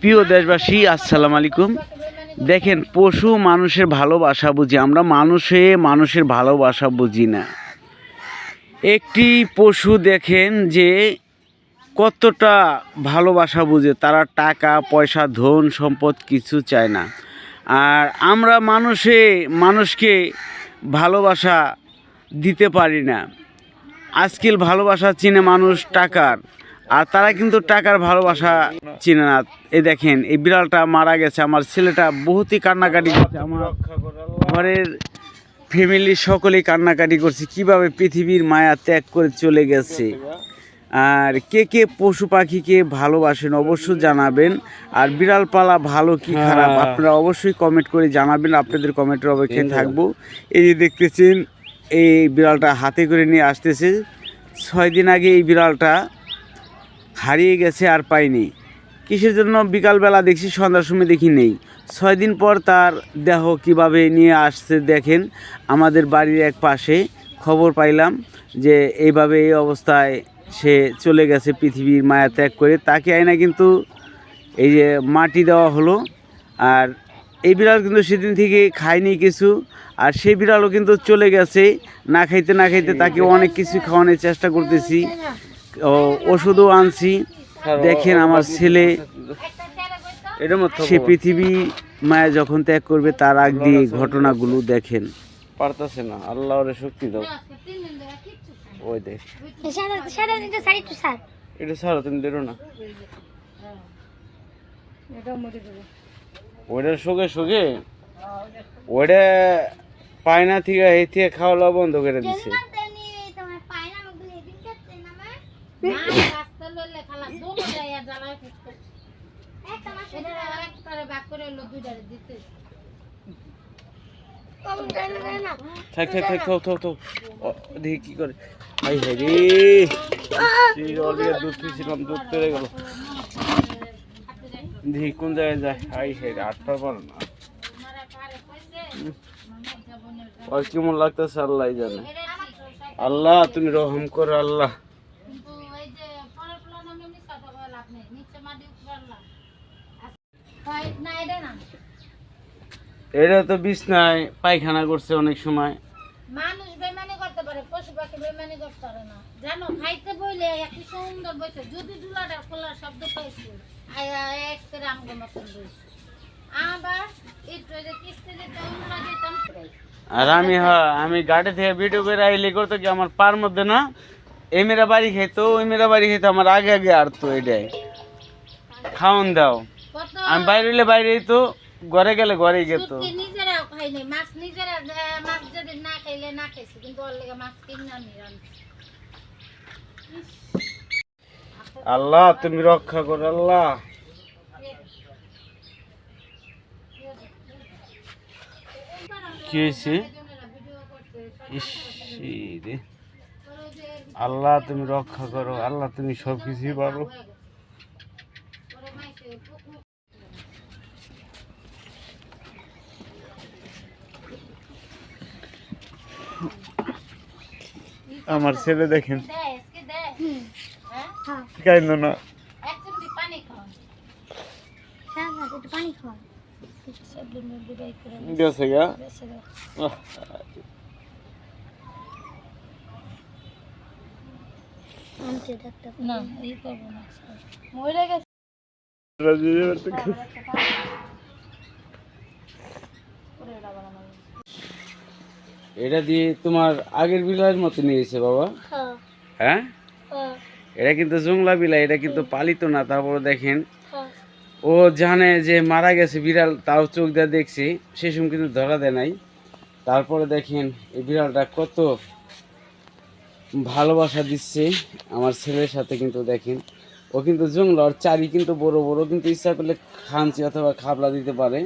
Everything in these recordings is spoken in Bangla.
প্রিয় দেশবাসী, আসসালাম আলাইকুম। দেখেন, পশু মানুষের ভালোবাসা বুঝি, আমরা মানুষে মানুষের ভালোবাসা বুঝি না। একটি পশু দেখেন যে কতটা ভালোবাসা বুঝে, তারা টাকা, পয়সা, ধন, সম্পদ কিছু চায় না। আর আমরা মানুষে, মানুষকে ভালোবাসা দিতে পারি না। আজকাল ভালোবাসা চিনে মানুষ টাকার। আর তারা কিন্তু টাকার ভালোবাসা চিনে না। এই দেখেন এই বিড়ালটা মারা গেছে আমার ছেলেটা বহুতই কান্নাকাটি করছে আমার ঘরের ফ্যামিলির সকলেই কান্নাকাটি করছে কীভাবে পৃথিবীর মায়া ত্যাগ করে চলে গেছে। আর কে কে পশু পাখিকে ভালোবাসেন অবশ্যই জানাবেন। আর বিড়াল পালা ভালো কি খারাপ আপনারা অবশ্যই কমেন্ট করে জানাবেন আপনাদের কমেন্টের অপেক্ষায় থাকব। এই যে দেখতেছেন এই বিড়ালটা হাতে করে নিয়ে আসতেছে। ছয় দিন আগে এই বিড়ালটা হারিয়ে গেছে আর পাইনি। কিসের জন্য বিকালবেলা দেখছি সন্ধ্যার সময় দেখি নেই। ছয় দিন পর তার দেহ কীভাবে নিয়ে আসছে দেখেন। আমাদের বাড়ির এক পাশে খবর পাইলাম যে এইভাবে এই অবস্থায় সে চলে গেছে পৃথিবীর মায়া ত্যাগ করে। তাকে আয়না কিন্তু এই যে মাটি দেওয়া হলো। আর এই বিড়াল কিন্তু সেদিন থেকে খায়নি কিছু। আর সেই বিড়ালও কিন্তু চলে গেছে। না খাইতে না খাইতে তাকে অনেক কিছু খাওয়ানোর চেষ্টা করতেছি। ওষুধও আনছি। দেখেন আমার ছেলে সে পৃথিবী মায়া যখন ত্যাগ করবে তার আগ দিয়ে ঘটনাগুলো দেখেন। পারতাছে না আল্লাহ ওরে শক্তি দাও। ওই দেখ। এটা ছাড়ো তুমি দেরো না। ওইটার সঙ্গে সঙ্গে ওইটা পায়না থেকে এই থেকে খাওয়া বন্ধ করে দিছে। থাক থাক থাক থাক থাক থাক। দেখি কি করে। রে। দুধ পিছিলাম দুধ পেরে গেল। দেখি কোন জায়গায় যায়। হাই হাই রে আটটা পারো না। আর কেমন লাগতেছে আল্লাহ জানে। আল্লাহ তুমি রহম করো আল্লাহ কিন্তু এই যে পরের প্লান আমি মিথ্যা কথা বলে লাভ নেই। নিচে মাটি উপরে আল্লাহ। হয় না, এটা তো বিছনায় পায়খানা করছে অনেক সময়। মানুষ বেমানি করতে পারে পশু পাখি বেমানি করতে পারে না। জানো খাইতে বইলে একটি সুন্দর যদি দুলাটা খোলার শব্দ পাইছি আয়া এক করে আমগো মতন আবার একটু কিস্তি দিতে দিতাম। আর আমি হ্যাঁ আমি গাড়ি থেকে ভিডিও করে আইলে করতো কি আমার পার মধ্যে না এই মেরা বাড়ি খেতো ওই মেরা বাড়ি খেতো আমার আগে আগে আরতো এটাই খাওন দাও। আমি বাইরে হইলে বাইরে তো ঘরে গেলে ঘরেই গেতো। নিজেরাও খাই নাই মাছ নিজেরা মাছ যদি না খাইলে না খাইছি কিন্তু ওর লেগে মাছ কিনে আমি আল্লাহ তুমি রক্ষা করো আল্লাহ। কি হয়েছে ইস, রে। আল্লাহ তুমি রক্ষা করো আল্লাহ তুমি সব কিছুই পারো আমার ছেলে দেখেন। কাইন্দ না। গেছে গা। এই করব মরে গেছে। রাজি। এটা দিয়ে তোমার আগের বিলাইয়ের মতো নিয়েছে বাবা। হ্যাঁ। হ্যাঁ? হ্যাঁ। এটা কিন্তু জংলা বিলাই এটা কিন্তু পালিত না তারপরে দেখেন। হ্যাঁ। ও জানে যে মারা গেছে বিড়াল তাও চোখ দিয়ে দেখছি সে সময় কিন্তু ধরা দেয় নাই। তারপরে দেখেন এই বিড়ালটা কত ভালোবাসা দিচ্ছে আমার ছেলের সাথে কিন্তু দেখেন। ও কিন্তু জংলা ওর চারি কিন্তু বড় বড় কিন্তু ইচ্ছা করলে খানছি অথবা খাবলা দিতে পারে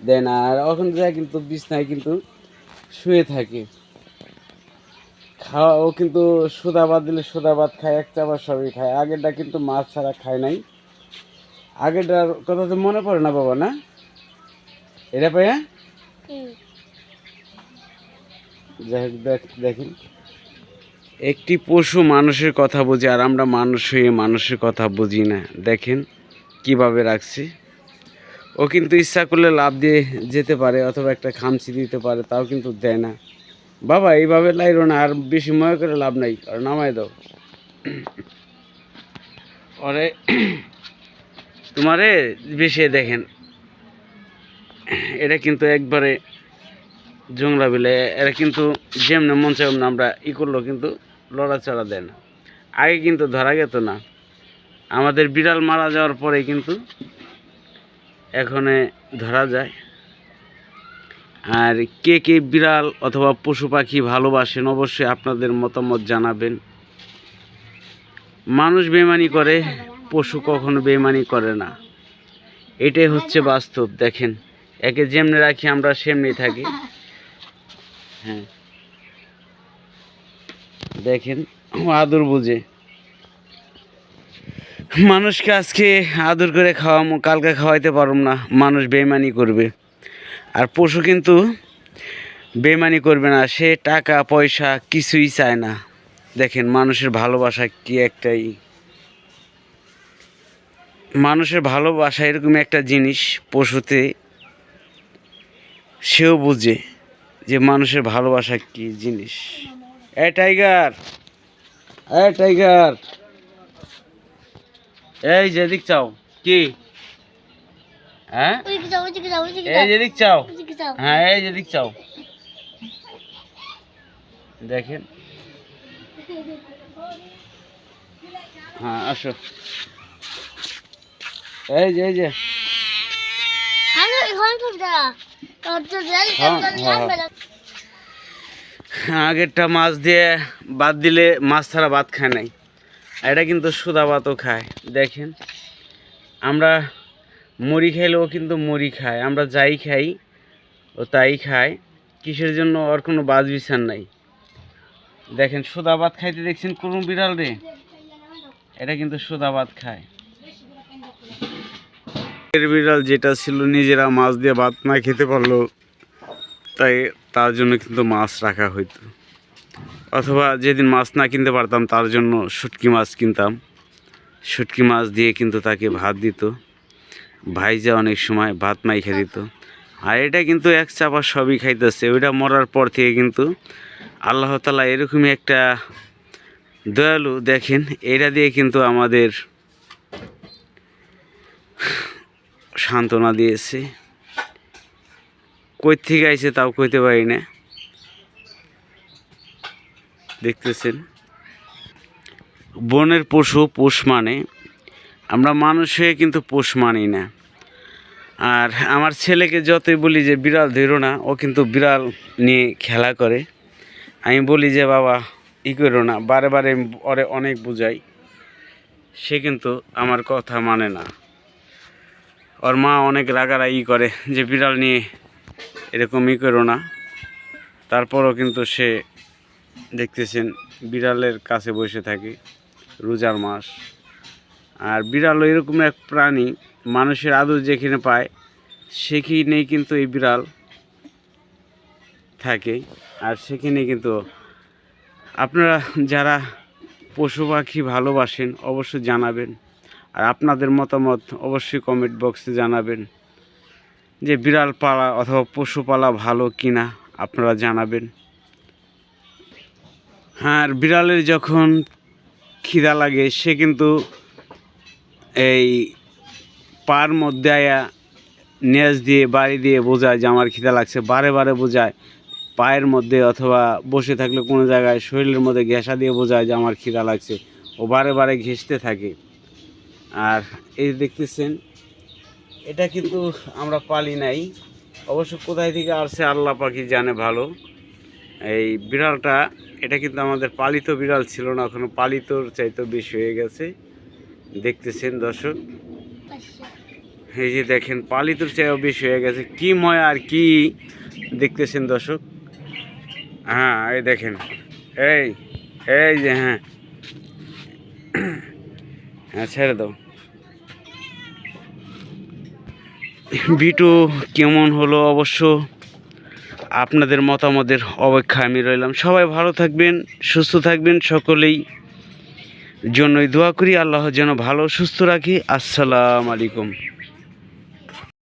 দেয় না। আর ওখানে যায় কিন্তু বিছনায় কিন্তু শুয়ে থাকে। খাওয়া ও কিন্তু সোদা ভাত দিলে সোদা ভাত খায়, এক চাবার সবই খায়। আগেরটা কিন্তু মাছ ছাড়া খায় নাই। আগেরটার কথা তো মনে পড়ে না বাবা, না? এটা পাইয়া? যাই হোক, দেখ দেখেন একটি পশু মানুষের কথা বুঝি, আর আমরা মানুষ হয়ে মানুষের কথা বুঝি না। দেখেন, কীভাবে রাখছি। ও কিন্তু ইচ্ছা করলে লাভ দিয়ে যেতে পারে অথবা একটা খামচি দিতে পারে, তাও কিন্তু দেয় না। বাবা, এইভাবে লাইরো না, আর বেশি মনে করে লাভ নাই, আর নামাই দাও। ওরে, তোমারে বেশি দেখেন। এটা কিন্তু একবারে জংলা বিলে এরা কিন্তু যেমনি মন চাই আমরা ই করল কিন্তু লড়াচড়া দেয় না। আগে কিন্তু ধরা যেত না। আমাদের বিড়াল মারা যাওয়ার পরে কিন্তু এখানে ধরা যায়। আর কে কে বিড়াল অথবা পশু পাখি ভালোবাসেন অবশ্যই আপনাদের মতামত জানাবেন। মানুষ বেমানি করে, পশু কখনো বেমানি করে না। এটাই হচ্ছে বাস্তব, দেখেন। একে যেমনি রাখি, আমরা সেমনি থাকি। হ্যাঁ। দেখেন, আদর বুঝে। মানুষকে আজকে আদর করে খাওয়ামো, কালকে খাওয়াইতে পারব না। মানুষ বেমানি করবে। আর পশু কিন্তু বেমানি করবে না। সে টাকা, পয়সা কিছুই চায় না। দেখেন, মানুষের ভালোবাসা কি একটাই? মানুষের ভালোবাসা এরকম একটা জিনিস পশুতে, সেও বুঝে যে মানুষের ভালোবাসা কি জিনিস। এ টাইগার! এ টাইগার! এই যে যেদিক চাও। কি? হ্যাঁ? এই যেদিক চাও। হ্যাঁ এই যেদিক চাও। দেখেন। হ্যাঁ আসো। এই যে এই যে। হ্যাঁ, হ্যাঁ। আগেরটা মাছ দিয়ে বাদ দিলে মাছ ছাড়া ভাত খায় নাই। এটা কিন্তু সুদা ভাতও খায়, দেখেন। আমরা মুড়ি খাইলেও কিন্তু মুড়ি খায়, আমরা যাই খাই, ও তাই খায়, কিসের জন্য ওর কোনো বাজ বিচার নাই। দেখেন সুদা ভাত খাইতে দেখছেন কোন বিড়াল রে? এটা কিন্তু সুদা ভাত খায়। এর বিড়াল যেটা ছিল নিজেরা মাছ দিয়ে ভাত না খেতে পারল, তাই তার জন্য কিন্তু মাছ রাখা হইতো। অথবা যেদিন মাছ না কিনতে পারতাম, তার জন্য শুটকি মাছ কিনতাম। শুটকি মাছ দিয়ে কিন্তু তাকে ভাত দিত। ভাইজা অনেক সময় ভাত মাইখে দিত। আর এটা কিন্তু এক চাপা সবই খাইতেছে। ওইটা মরার পর থেকে কিন্তু আল্লাহ তালা এরকমই একটা দয়ালু দেখেন। এটা দিয়ে কিন্তু আমাদের সান্ত্বনা দিয়েছে। কই থেকে আইছে তাও কইতে পারি না। দেখতেছেন। বনের পশু, পোষ মানে। আমরা মানুষ হয়ে কিন্তু পোষ মানি না। আর আমার ছেলেকে যতই বলি যে বিড়াল ধরো না, ও কিন্তু বিড়াল নিয়ে খেলা করে। আমি বলি যে, বাবা, ই করো না। বারে বারে ওরে অনেক বুঝাই। সে কিন্তু আমার কথা মানে না। ওর মা অনেক রাগারাগি করে যে, বিড়াল নিয়ে এরকম ই করো না। তারপরও কিন্তু সে দেখতেছেন, বিড়ালের কাছে বসে থাকে, রোজার মাস। আর বিড়ালও এরকম এক প্রাণী, মানুষের আদর যেখানে পায়, সেখানেই কিন্তু এই বিড়াল থাকে। আর সেখানে কিন্তু আপনারা যারা পশু পাখি ভালোবাসেন, অবশ্যই জানাবেন। আর আপনাদের মতামত অবশ্যই কমেন্ট বক্সে জানাবেন যে বিড়াল পালা অথবা পশু পালা ভালো কিনা, আপনারা জানাবেন। আর বিড়ালের যখন খিদা লাগে, সে কিন্তু এই পার মধ্যে আয়া নেজ দিয়ে, বাড়ি দিয়ে বোঝায় যে আমার খিদা লাগছে। বারে বারে বোঝায়, পায়ের মধ্যে অথবা বসে থাকলে কোনো জায়গায়, শরীরের মধ্যে ঘেঁষা দিয়ে বোঝায় যে আমার খিদা লাগছে। ও বারে বারে ঘেঁষতে থাকে। আর এই দেখতেছেন, এটা কিন্তু আমরা পালি নাই। অবশ্য কোথায় থেকে আসছে আল্লাহ পাখি জানে ভালো। এই বিড়ালটা, এটা কিন্তু আমাদের পালিত বিড়াল ছিল না, এখনও পালিতর চাইতেও বেশি হয়ে গেছে। দেখতেছেন দর্শক? এই যে দেখেন, পালিতর চাইও বেশি হয়ে গেছে। কি ময় আর কি? দেখতেছেন দর্শক? হ্যাঁ এই দেখেন। এই এই যে হ্যাঁ। হ্যাঁ ছেড়ে দাও। বিটু, কেমন হলো অবশ্য? আপনাদের মতামতের অপেক্ষা আমি রইলাম। সবাই ভালো থাকবেন, সুস্থ থাকবেন, সকলেই জন্যই দোয়া করি, আল্লাহ যেন ভালো সুস্থ রাখি। আসসালামু আলাইকুম।